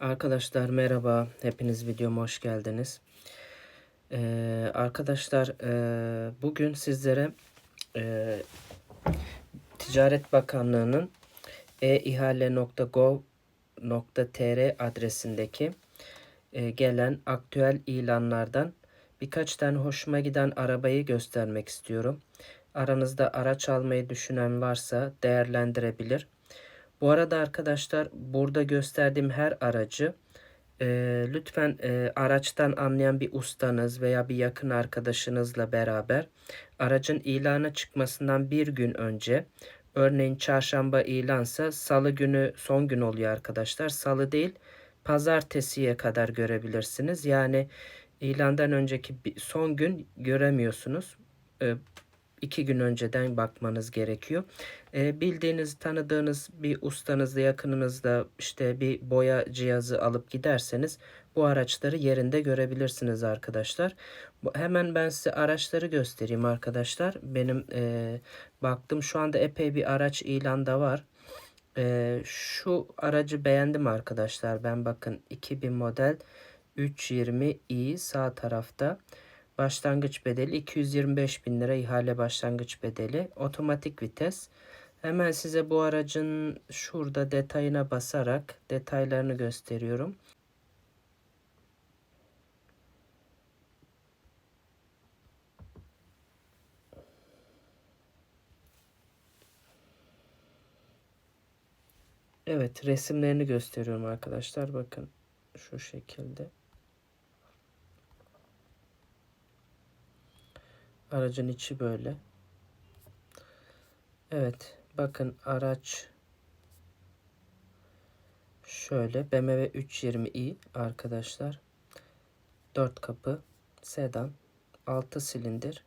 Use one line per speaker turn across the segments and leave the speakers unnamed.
Arkadaşlar merhaba. Hepiniz videoma hoş geldiniz. Ee, arkadaşlar e, bugün sizlere e, Ticaret Bakanlığı'nın eihale.gov.tr adresindeki e, gelen aktüel ilanlardan birkaç tane hoşuma giden arabayı göstermek istiyorum. Aranızda araç almayı düşünen varsa değerlendirebilir. Bu arada arkadaşlar burada gösterdiğim her aracı e, lütfen e, araçtan anlayan bir ustanız veya bir yakın arkadaşınızla beraber aracın ilana çıkmasından bir gün önce örneğin çarşamba ilansa salı günü son gün oluyor arkadaşlar. Salı değil pazartesiye kadar görebilirsiniz. Yani ilandan önceki son gün göremiyorsunuz. E, iki gün önceden bakmanız gerekiyor. E, bildiğiniz, tanıdığınız bir ustanızla, yakınınızda işte bir boya cihazı alıp giderseniz bu araçları yerinde görebilirsiniz arkadaşlar. Hemen ben size araçları göstereyim arkadaşlar. Benim e, baktım şu anda epey bir araç ilanda var. E, şu aracı beğendim arkadaşlar. Ben bakın 2000 model 320i sağ tarafta. Başlangıç bedeli 225 bin lira ihale başlangıç bedeli. Otomatik vites. Hemen size bu aracın şurada detayına basarak detaylarını gösteriyorum. Evet resimlerini gösteriyorum arkadaşlar. Bakın şu şekilde. Aracın içi böyle. Evet. Bakın araç şöyle BMW 320i arkadaşlar. 4 kapı sedan 6 silindir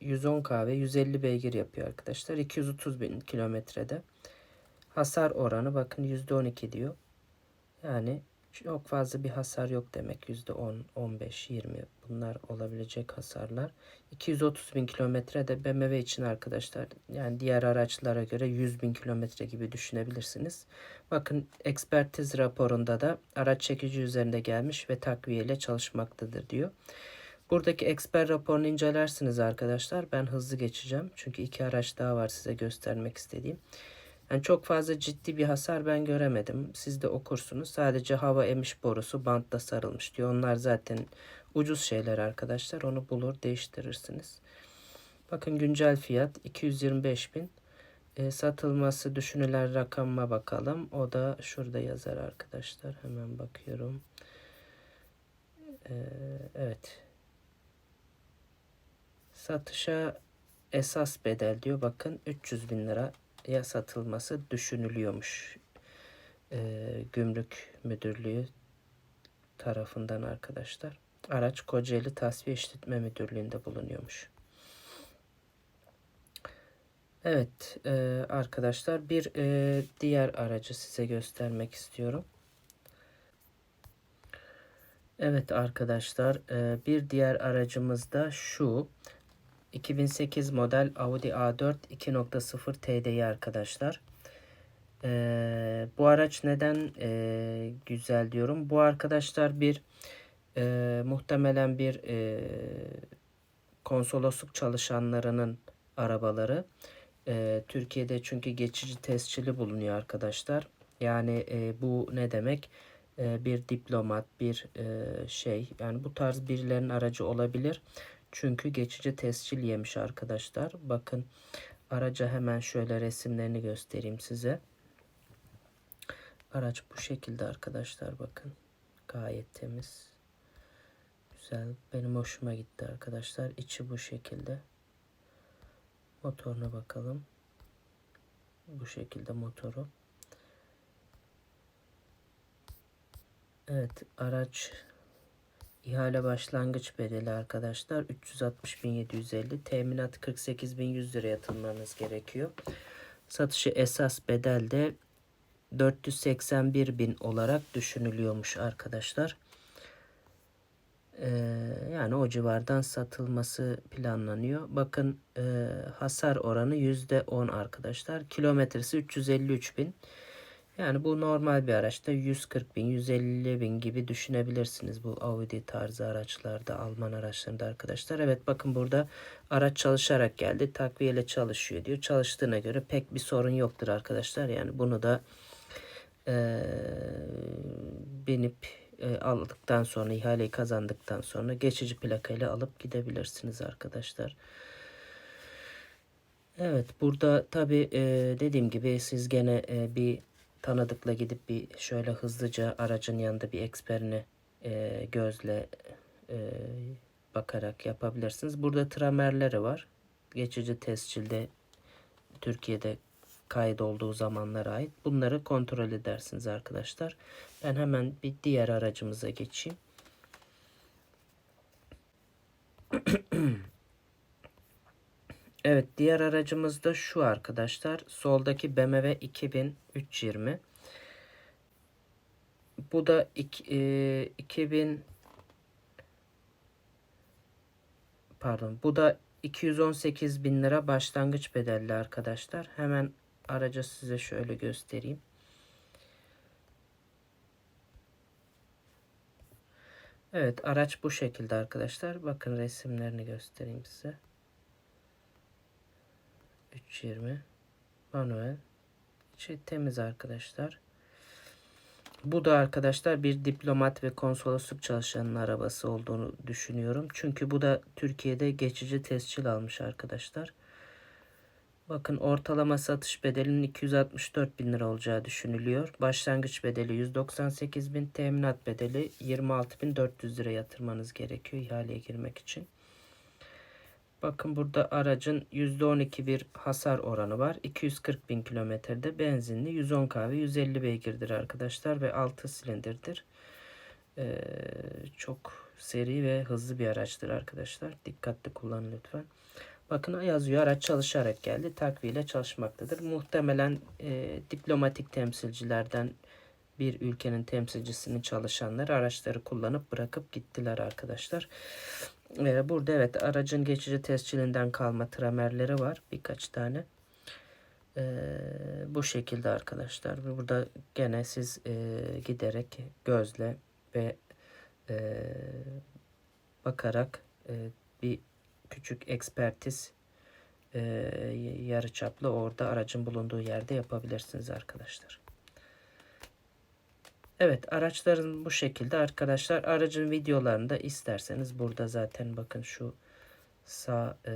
110 kahve 150 beygir yapıyor arkadaşlar. 230 bin kilometrede. Hasar oranı bakın %12 diyor. Yani çok fazla bir hasar yok demek. %10, 15, 20 bunlar olabilecek hasarlar. 230 bin kilometre de BMW için arkadaşlar. Yani diğer araçlara göre 100 bin kilometre gibi düşünebilirsiniz. Bakın ekspertiz raporunda da araç çekici üzerinde gelmiş ve takviyeyle çalışmaktadır diyor. Buradaki eksper raporunu incelersiniz arkadaşlar. Ben hızlı geçeceğim. Çünkü iki araç daha var size göstermek istediğim. Yani çok fazla ciddi bir hasar ben göremedim. Siz de okursunuz. Sadece hava emiş borusu bantla sarılmış diyor. Onlar zaten ucuz şeyler arkadaşlar. Onu bulur değiştirirsiniz. Bakın güncel fiyat 225 bin. E, satılması düşünülen rakama bakalım. O da şurada yazar arkadaşlar. Hemen bakıyorum. E, evet. Satışa esas bedel diyor. Bakın 300 bin lira ya satılması düşünülüyormuş. E, Gümrük Müdürlüğü tarafından arkadaşlar. Araç Kocaeli Tasfiye İşletme Müdürlüğü'nde bulunuyormuş. Evet e, arkadaşlar bir e, diğer aracı size göstermek istiyorum. Evet arkadaşlar e, bir diğer aracımız da şu. 2008 model Audi A4 2.0 TDI arkadaşlar. Ee, bu araç neden e, güzel diyorum. Bu arkadaşlar bir e, muhtemelen bir e, konsolosluk çalışanlarının arabaları. E, Türkiye'de çünkü geçici tescilli bulunuyor arkadaşlar. Yani e, bu ne demek? E, bir diplomat, bir e, şey. Yani bu tarz birilerinin aracı olabilir. Çünkü geçici tescil yemiş arkadaşlar. Bakın araca hemen şöyle resimlerini göstereyim size. Araç bu şekilde arkadaşlar bakın. Gayet temiz. Güzel. Benim hoşuma gitti arkadaşlar. İçi bu şekilde. Motoruna bakalım. Bu şekilde motoru. Evet araç İhale başlangıç bedeli arkadaşlar 360.750 teminat 48.100 lira yatırmanız gerekiyor. Satışı esas bedelde 481.000 olarak düşünülüyormuş arkadaşlar. Ee, yani o civardan satılması planlanıyor. Bakın e, hasar oranı %10 arkadaşlar. Kilometresi 353.000. Yani bu normal bir araçta 140 bin, 150 bin gibi düşünebilirsiniz bu Audi tarzı araçlarda, Alman araçlarında arkadaşlar. Evet bakın burada araç çalışarak geldi. Takviyeyle çalışıyor diyor. Çalıştığına göre pek bir sorun yoktur arkadaşlar. Yani bunu da eee binip e, aldıktan sonra ihaleyi kazandıktan sonra geçici plakayla alıp gidebilirsiniz arkadaşlar. Evet burada tabi dediğim gibi siz gene e, bir tanıdıkla gidip bir şöyle hızlıca aracın yanında bir eksperini e, gözle e, bakarak yapabilirsiniz. Burada tramerleri var. Geçici tescilde Türkiye'de kaydolduğu zamanlara ait. Bunları kontrol edersiniz arkadaşlar. Ben hemen bir diğer aracımıza geçeyim. Evet diğer aracımız da şu arkadaşlar. Soldaki BMW 2320. Bu da iki, e, 2000 pardon bu da 218 bin lira başlangıç bedelli arkadaşlar. Hemen aracı size şöyle göstereyim. Evet araç bu şekilde arkadaşlar. Bakın resimlerini göstereyim size. 320 manuel içi temiz arkadaşlar. Bu da arkadaşlar bir diplomat ve konsolosluk çalışanının arabası olduğunu düşünüyorum. Çünkü bu da Türkiye'de geçici tescil almış arkadaşlar. Bakın ortalama satış bedelinin 264 bin lira olacağı düşünülüyor. Başlangıç bedeli 198 bin, teminat bedeli 26 bin 400 lira yatırmanız gerekiyor ihaleye girmek için. Bakın burada aracın %12 bir hasar oranı var. 240 bin kilometrede benzinli 110 kW 150 beygirdir arkadaşlar ve 6 silindirdir. Ee, çok seri ve hızlı bir araçtır arkadaşlar. Dikkatli kullanın lütfen. Bakın yazıyor araç çalışarak geldi. Takviyeyle çalışmaktadır. Muhtemelen e, diplomatik temsilcilerden bir ülkenin temsilcisinin çalışanlar araçları kullanıp bırakıp gittiler arkadaşlar. Ee, burada evet aracın geçici tescilinden kalma tramerleri var. Birkaç tane. Ee, bu şekilde arkadaşlar. Burada gene siz e, giderek gözle ve e, bakarak e, bir küçük ekspertiz e, yarıçaplı orada aracın bulunduğu yerde yapabilirsiniz arkadaşlar. Evet araçların bu şekilde arkadaşlar. Aracın videolarını da isterseniz burada zaten bakın şu sağ e,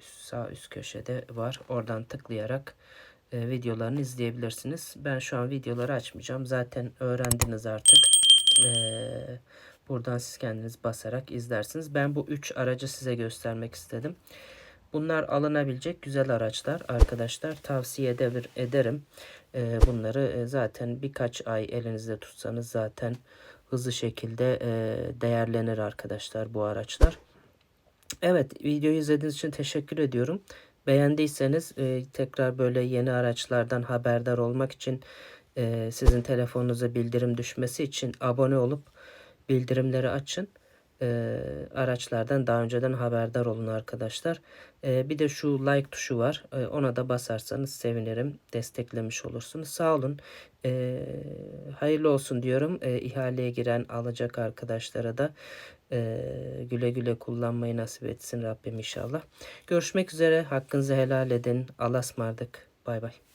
sağ üst köşede var. Oradan tıklayarak e, videolarını izleyebilirsiniz. Ben şu an videoları açmayacağım. Zaten öğrendiniz artık. E, buradan siz kendiniz basarak izlersiniz. Ben bu üç aracı size göstermek istedim. Bunlar alınabilecek güzel araçlar arkadaşlar. Tavsiye ederim. Ee, bunları e, zaten birkaç ay elinizde tutsanız zaten hızlı şekilde e, değerlenir arkadaşlar bu araçlar. Evet videoyu izlediğiniz için teşekkür ediyorum. Beğendiyseniz e, tekrar böyle yeni araçlardan haberdar olmak için sizin telefonunuza bildirim düşmesi için abone olup bildirimleri açın e, araçlardan daha önceden haberdar olun arkadaşlar. E, bir de şu like tuşu var. E, ona da basarsanız sevinirim. Desteklemiş olursunuz. Sağ olun. E, hayırlı olsun diyorum. E, ihaleye giren alacak arkadaşlara da e, güle güle kullanmayı nasip etsin Rabbim inşallah. Görüşmek üzere. Hakkınızı helal edin. Allah'a ısmarladık. Bay bay.